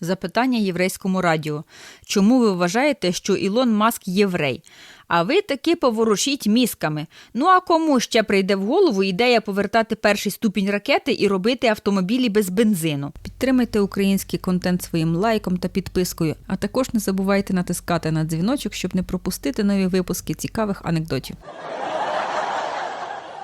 Запитання єврейському радіо. Чому ви вважаєте, що Ілон Маск єврей? А ви таки поворушіть мізками. Ну а кому ще прийде в голову ідея повертати перший ступінь ракети і робити автомобілі без бензину? Підтримайте український контент своїм лайком та підпискою, а також не забувайте натискати на дзвіночок, щоб не пропустити нові випуски цікавих анекдотів.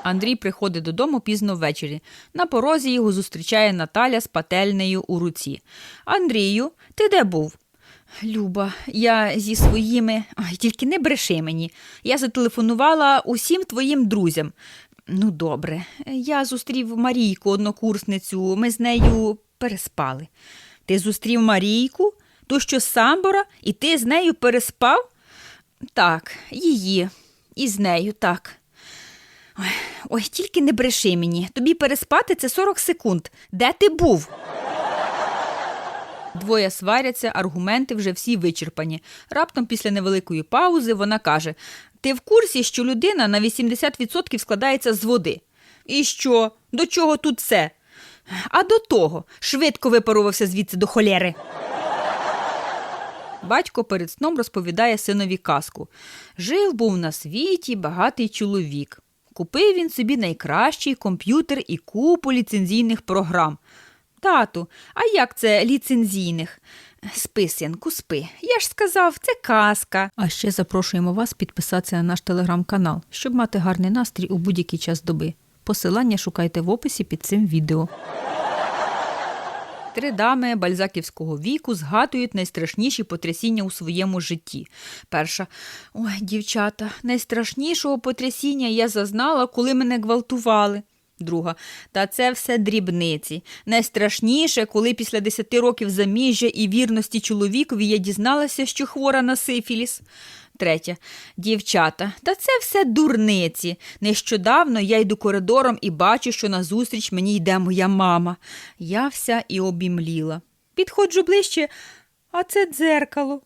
Андрій приходить додому пізно ввечері. На порозі його зустрічає Наталя з пательнею у руці. Андрію, ти де був? Люба, я зі своїми. Ай, тільки не бреши мені. Я зателефонувала усім твоїм друзям. Ну, добре, я зустрів Марійку, однокурсницю. Ми з нею переспали. Ти зустрів Марійку? Ту, що з самбора, і ти з нею переспав? Так, її. І з нею, так. Ой, ой, тільки не бреши мені. Тобі переспати це 40 секунд. Де ти був? Двоє сваряться, аргументи вже всі вичерпані. Раптом після невеликої паузи вона каже: Ти в курсі, що людина на 80% складається з води? І що? До чого тут це? А до того швидко випарувався звідси до холєри. Батько перед сном розповідає синові казку. Жив був на світі багатий чоловік. Купив він собі найкращий комп'ютер і купу ліцензійних програм. Тату, а як це ліцензійних? Спи, синку, спи. Я ж сказав, це казка. А ще запрошуємо вас підписатися на наш телеграм-канал, щоб мати гарний настрій у будь-який час доби. Посилання шукайте в описі під цим відео. Три дами бальзаківського віку згадують найстрашніші потрясіння у своєму житті. Перша ой, дівчата, найстрашнішого потрясіння я зазнала, коли мене гвалтували. Друга, та це все дрібниці. Найстрашніше, коли після десяти років заміжжя і вірності чоловікові я дізналася, що хвора на сифіліс. Третя. Дівчата, та це все дурниці. Нещодавно я йду коридором і бачу, що назустріч мені йде моя мама. Я вся і обімліла. Підходжу ближче, а це дзеркало.